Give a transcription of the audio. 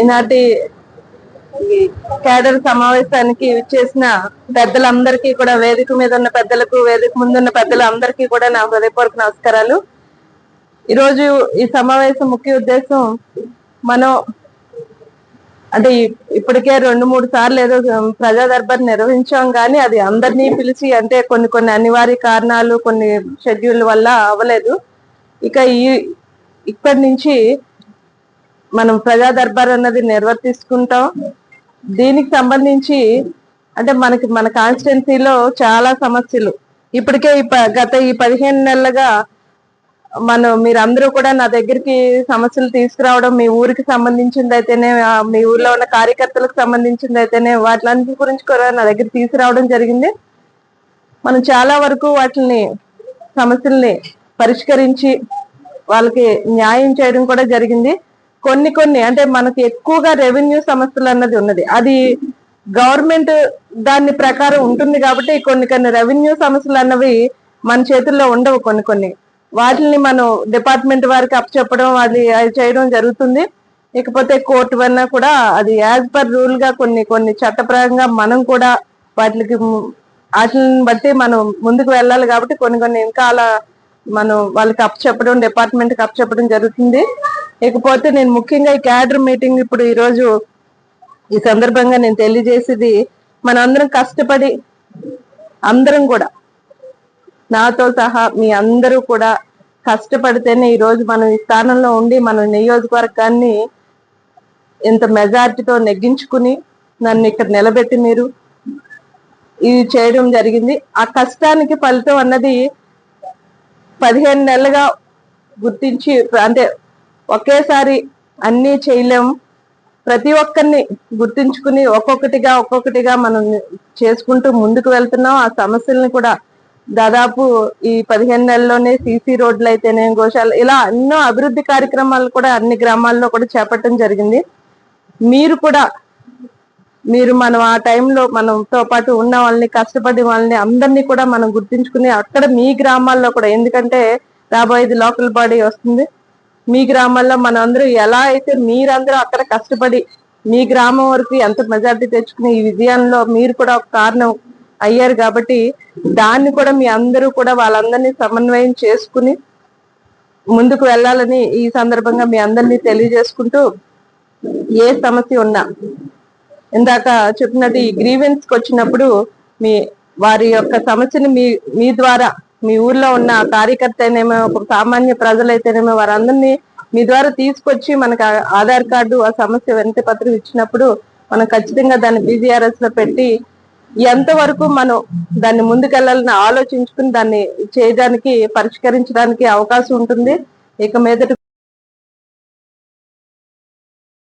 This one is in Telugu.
ఈనాటి కేడర్ సమావేశానికి చేసిన పెద్దలందరికీ కూడా వేదిక మీద ఉన్న పెద్దలకు వేదిక ముందున్న పెద్దలు అందరికీ కూడా నా హృదయపూర్వక నమస్కారాలు. ఈరోజు ఈ సమావేశం ముఖ్య ఉద్దేశం మనం అంటే ఇప్పటికే రెండు మూడు సార్లు ఏదో ప్రజా దర్బార్ నిర్వహించాం కానీ అది అందరినీ పిలిచి అంటే కొన్ని కొన్ని అనివార్య కారణాలు కొన్ని షెడ్యూల్ వల్ల అవ్వలేదు. ఇక ఈ ఇక్కడి నుంచి మనం ప్రజా దర్బార్ అన్నది నిర్వర్తిస్తుంటాం. దీనికి సంబంధించి అంటే మనకి మన కాన్స్టిట్యున్సీలో చాలా సమస్యలు. ఇప్పటికే ఈ ప- గత ఈ పదిహేను నెలలుగా మనం మీరందరూ కూడా నా దగ్గరికి సమస్యలు తీసుకురావడం మీ ఊరికి సంబంధించింది అయితేనే మీ ఊర్లో ఉన్న కార్యకర్తలకు సంబంధించింది అయితేనే వాటిలన్నిటి గురించి కూడా నా దగ్గర తీసుకురావడం జరిగింది. మనం చాలా వరకు వాటిని సమస్యల్ని పరిష్కరించి వాళ్ళకి న్యాయం చేయడం కూడా జరిగింది. కొన్ని కొన్ని అంటే మనకి ఎక్కువగా రెవెన్యూ సమస్యలు అన్నది ఉన్నది. అది గవర్నమెంట్ దాని ప్రకారం ఉంటుంది కాబట్టి కొన్ని కొన్ని రెవెన్యూ సమస్యలు అన్నవి మన చేతుల్లో ఉండవు కొన్ని కొన్ని. వాటిని మనం డిపార్ట్మెంట్ వారికి అప్పచెప్పడం అది అది చేయడం జరుగుతుంది. ఇకపోతే కోర్టు వల్ల కూడా అది యాజ్ పర్ రూల్గా కొన్ని కొన్ని చట్టపరంగా మనం కూడా వాటికి వాటిని బట్టి మనం ముందుకు వెళ్ళాలి కాబట్టి కొన్ని కొన్ని ఇంకా అలా మనం వాళ్ళకి అప్పచెప్పడం డిపార్ట్మెంట్కి అప్పచెప్పడం జరుగుతుంది. ఇకపోతే నేను ముఖ్యంగా ఈ క్యాడర్ మీటింగ్ ఇప్పుడు ఈరోజు ఈ సందర్భంగా నేను తెలియజేసేది మనందరం కష్టపడి అందరం కూడా నాతో సహా మీ అందరూ కూడా కష్టపడితేనే ఈ రోజు మనం ఈ స్థానంలో ఉండి మన నియోజకవర్గాన్ని ఇంత మెజార్టీతో నెగ్గించుకుని నన్ను ఇక్కడ నిలబెట్టి మీరు ఇది చేయడం జరిగింది. ఆ కష్టానికి ఫలితం అన్నది పదిహేను నెలలుగా గుర్తించి అంటే ఒకేసారి అన్నీ చేయలేం. ప్రతి ఒక్కరిని గుర్తించుకుని ఒక్కొక్కటిగా ఒక్కొక్కటిగా మనం చేసుకుంటూ ముందుకు వెళ్తున్నాం. ఆ సమస్యల్ని కూడా దాదాపు ఈ పదిహేను నెలల్లోనే సీసీ రోడ్లు అయితేనే గోశాల ఇలా ఎన్నో అభివృద్ధి కార్యక్రమాలు కూడా అన్ని గ్రామాల్లో కూడా చేపట్టడం జరిగింది. మీరు కూడా మీరు మనం ఆ టైంలో మనతో పాటు ఉన్న వాళ్ళని కష్టపడి వాళ్ళని అందరినీ కూడా మనం గుర్తించుకుని అక్కడ మీ గ్రామాల్లో కూడా ఎందుకంటే రాబోయేది లోకల్ బాడీ వస్తుంది. మీ గ్రామాల్లో మనందరూ ఎలా అయితే మీరందరూ అక్కడ కష్టపడి మీ గ్రామం వరకు ఎంత మెజార్టీ తెచ్చుకుని ఈ విజయంలో మీరు కూడా ఒక కారణం అయ్యారు కాబట్టి దాన్ని కూడా మీ అందరూ కూడా వాళ్ళందరినీ సమన్వయం చేసుకుని ముందుకు వెళ్ళాలని ఈ సందర్భంగా మీ అందరినీ తెలియజేసుకుంటూ ఏ సమస్య ఉన్నా ఇందాక చెప్పినట్టు ఈ గ్రీవెన్స్కి వచ్చినప్పుడు మీ వారి యొక్క సమస్యని మీ మీ ద్వారా మీ ఊర్లో ఉన్న కార్యకర్త అయినేమో ఒక సామాన్య ప్రజలైతేనేమో వారందరినీ మీ ద్వారా తీసుకొచ్చి మనకు ఆధార్ కార్డు ఆ సమస్య వినతి పత్రం ఇచ్చినప్పుడు మనం ఖచ్చితంగా దాన్ని బీజీఆర్ఎస్లో పెట్టి ఎంతవరకు మనం దాన్ని ముందుకెళ్ళాలని ఆలోచించుకుని దాన్ని చేయడానికి పరిష్కరించడానికి అవకాశం ఉంటుంది. ఇక మీదట